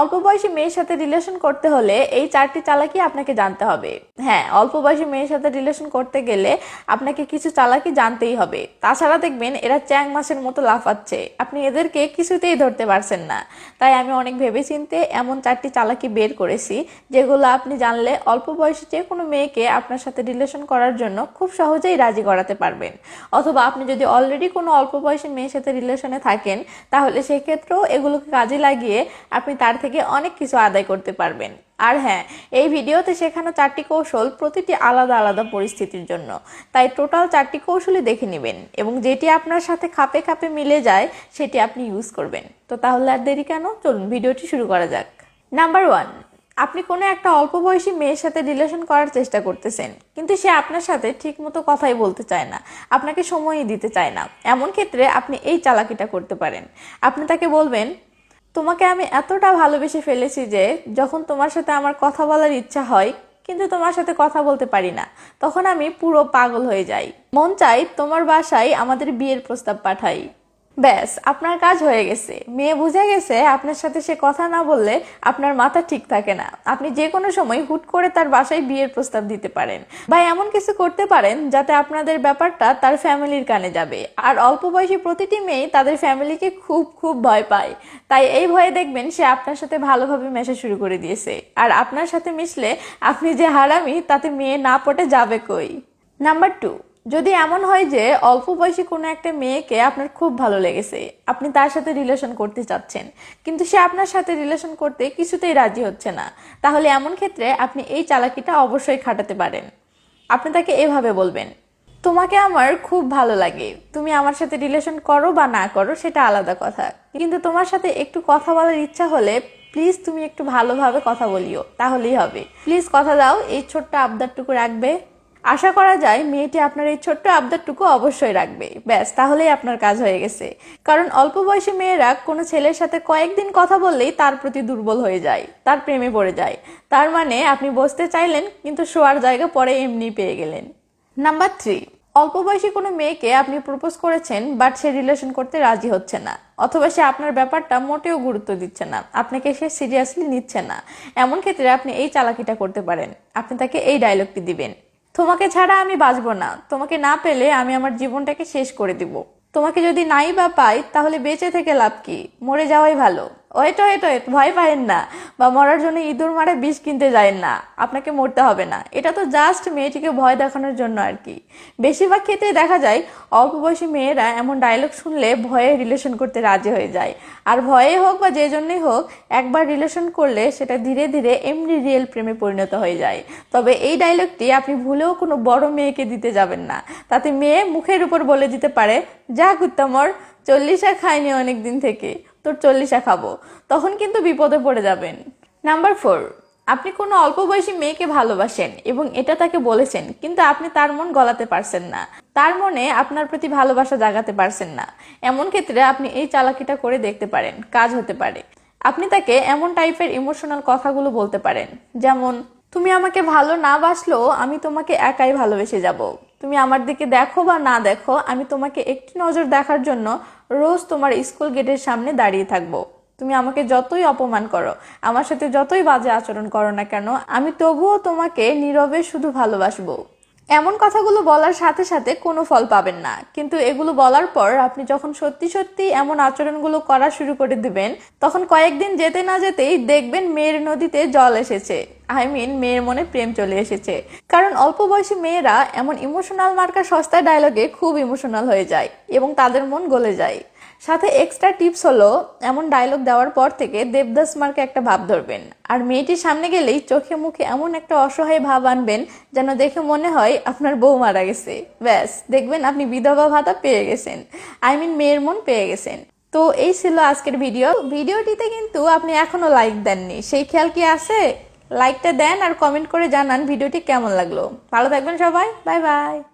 অল্প বয়সী মেয়ের সাথে রিলেশন করতে হলে এই চারটি চালাকি আপনাকে জানতে হবে। হ্যাঁ অল্প বয়সী মেয়ের সাথে রিলেশন করতে গেলে আপনাকে কিছু চালাকি জানতেই হবে। তাছাড়া দেখবেন এরা চ্যাং মাসের মতো লাফাচ্ছে। আপনি এদেরকে কিছুতেই ধরতে পারছেন না। তাই আমি অনেক ভেবেচিন্তে এমন চারটি চালাকি বের করেছি, যেগুলো আপনি জানলে অল্প বয়সী যে কোনো মেয়েকে আপনার সাথে রিলেশন করার জন্য খুব সহজেই রাজি করাতে পারবেন। অথবা আপনি যদি অলরেডি কোনো অল্প বয়সী মেয়ের সাথে রিলেশনে থাকেন, তাহলে সেক্ষেত্রেও এগুলোকে কাজে লাগিয়ে আপনি তার থেকে অনেক কিছু আদায় করতে পারবেন। আর হ্যাঁ এই ভিডিওতে শেখানো চারটি কৌশল প্রতিটি আলাদা আলাদা পরিস্থিতির জন্য। তাই টোটাল চারটি কৌশলই দেখে নেবেন এবং যেটি আপনার সাথে খাপে খাপে মিলে যায়, সেটি আপনি ইউজ করবেন। তো তাহলে আর দেরি কেন? চলুন ভিডিওটি শুরু করা যাক। নাম্বার ওয়ান আপনি কোনো একটা অল্প বয়সী মেয়ের সাথে রিলেশন করার চেষ্টা করতেছেন, কিন্তু সে আপনার সাথে ঠিকমতো কথাই বলতে চায় না, আপনাকে সময়ই দিতে চায় না। এমন ক্ষেত্রে আপনি এই চালাকিটা করতে পারেন। আপনি তাকে বলবেন তোমাকে আমি এতটা ভালোবেসে ফেলেছি যে যখন তোমার সাথে আমার কথা বলার ইচ্ছা হয়, কিন্তু তোমার সাথে কথা বলতে পারি না, তখন আমি পুরো পাগল হয়ে যাই। মন চাই তোমার বাসায় আমাদের বিয়ের প্রস্তাব পাঠাই। ব্যাস, আপনার কাজ হয়ে গেছে। মেয়ে বুঝে গেছে, আপনার সাথে সে কথা না বললে আপনার মাথা ঠিক থাকে না। আপনি যে কোনো সময় হুট করে তার বাসায় বিয়ের প্রস্তাব দিতে পারেন বা এমন কিছু করতে পারেন যাতে আপনাদের ব্যাপারটা তার ফ্যামিলির কানে যাবে। আর অল্প বয়সী প্রতিটি মেয়ে তাদের ফ্যামিলিকে খুব খুব ভয় পায়। তাই এই ভয়ে দেখবেন সে আপনার সাথে ভালোভাবে মেশা শুরু করে দিয়েছে। আর আপনার সাথে মিশলে আপনি যে হারামি তাতে মেয়ে না পটে যাবে কই? নাম্বার টু যদি এমন হয় যে অল্প বয়সী কোনো একটা মেয়েকে আপনার খুব ভালো লেগেছে, আপনি তার সাথে রিলেশন করতে চাচ্ছেন, কিন্তু সে আপনার সাথে রিলেশন করতে কিছুতেই রাজি হচ্ছে না, তাহলে এমন ক্ষেত্রে আপনি এই চালাকিটা অবশ্যই খাটাতে পারেন। আপনি তাকে এভাবে বলবেন, তোমাকে আমার খুব ভালো লাগে, তুমি আমার সাথে রিলেশন করো বা না করো সেটা আলাদা কথা, কিন্তু তোমার সাথে একটু কথা বলার ইচ্ছা হলে প্লিজ তুমি একটু ভালোভাবে কথা বলিও, তাহলেই হবে। প্লিজ কথা দাও, এই ছোট্ট আবদারটুকু রাখবে। আশা করা যায় মেয়েটি আপনার এই ছোট্ট আবদারটুকু অবশ্যই রাখবে। ব্যাস, তাহলেই আপনার কাজ হয়ে গেছে। কারণ অল্প বয়সী মেয়েরা কোনো ছেলের সাথে কয়েকদিন কথা বললেই তার প্রতি দুর্বল হয়ে যায়, তার প্রেমে পড়ে যায়। তার মানে আপনি বসতে চাইলেন, কিন্তু শোয়ার জায়গা পরে এমনি পেয়ে গেলেন। নাম্বার থ্রি, অল্প বয়সী কোনো মেয়েকে আপনি প্রপোজ করেছেন, বাট সে রিলেশন করতে রাজি হচ্ছে না, অথবা সে আপনার ব্যাপারটা মোটেও গুরুত্ব দিচ্ছে না, আপনাকে সে সিরিয়াসলি নিচ্ছে না। এমন ক্ষেত্রে আপনি এই চালাকিটা করতে পারেন। আপনি তাকে এই ডায়লগটি দিবেন। তোমাকে ছাড়া আমি বাঁচব না। তোমাকে না পেলে আমি আমার জীবনটাকে শেষ করে দিব। তোমাকে যদি নাই বা পাই, তাহলে বেঁচে থেকে লাভ কি? মরে যাওয়াই ভালো। ওয়েট ওয়েট ওয়েট, ভয় পায়েন না। বা মরার জন্য ইঁদুর মারা বিষ কিনতে যায় না। আপনাকে মরতে হবে না। এটা তো জাস্ট মেয়েটিকে ভয় দেখানোর জন্য আর কি। বেশিরভাগ ক্ষেত্রে দেখা যায়, অল্প বয়সী মেয়েরা এমন ডায়লগ শুনলে ভয়ে রিলেশন করতে রাজি হয়ে যায়। আর ভয়ে হোক বা যে জন্যই হোক, একবার রিলেশন করলে সেটা ধীরে ধীরে এমনি রিয়েল প্রেমে পরিণত হয়ে যায়। তবে এই ডায়লগটি আপনি ভুলেও কোনো বড় মেয়েকে দিতে যাবেন না। তাতে মেয়ে মুখের উপর বলে দিতে পারে, যা কুত্তামর চল্লিশা খায়নি অনেক দিন থেকে। তোর চল্লিশা খাব। তখন কিন্তু বিপদে পড়ে যাবেন। নাম্বার ফোর, আপনি কোনো অল্প বয়সী মেয়েকে ভালোবাসেন এবং এটা তাকে বলেছেন, কিন্তু আপনি তার মন গলাতে পারছেন না। তার মনে আপনার প্রতি ভালোবাসা জাগাতে পারছেন না। এমন ক্ষেত্রে আপনি এই চালাকিটা করে দেখতে পারেন, কাজ হতে পারে। আপনি তাকে এমন টাইপের ইমোশনাল কথাগুলো বলতে পারেন, যেমন, তুমি আমাকে ভালো না বাসলেও আমি তোমাকে একাই ভালোবেসে যাব। তুমি আমার দিকে দেখো বা না দেখো, আমি তোমাকে একটি নজর দেখার জন্য রোজ তোমার স্কুল গেটের সামনে দাঁড়িয়ে থাকব। তুমি আমাকে যতই অপমান করো, আমার সাথে যতই বাজে আচরণ করো না কেন, আমি তবুও তোমাকে নীরবে শুধু ভালোবাসবো। এমন কথাগুলো বলার সাথে সাথে কোনো ফল পাবেন না। কিন্তু এগুলো বলার পর আপনি যখন সত্যি সত্যি এমন আচরণগুলো করা শুরু করে দিবেন, তখন কয়েকদিন যেতে না যেতেই দেখবেন মেয়ের নদীতে জল এসেছে। আই মিন মেয়ের মনে প্রেম চলে এসেছে। কারণ অল্প বয়সী মেয়েরা এমন ইমোশনাল মার্কা সস্তা ডায়লগে খুব ইমোশনাল হয়ে যায় এবং তাদের মন গলে যায়। সাথে এক্সট্রা টিপস হলো, এমন ডায়লগ দেওয়ার পর থেকে দেবদাস মার্কে একটা ভাব ধরবেন। আর মেয়েটির সামনে গেলেই চোখে মুখে এমন একটা অসহায় ভাব আনবেন যেন দেখে মনে হয় আপনার বউ মারা গেছে। ব্যাস, দেখবেন আপনি বিধবা ভাতা পেয়ে গেছেন। আই মিন মেয়ের মন পেয়ে গেছেন। তো এই ছিল আজকের ভিডিও ভিডিওটিতে কিন্তু আপনি এখনও লাইক দেননি। সেই খেয়াল কি আছে? লাইকটা দেন আর কমেন্ট করে জানান ভিডিওটি কেমন লাগল। ভালো থাকবেন সবাই। Bye bye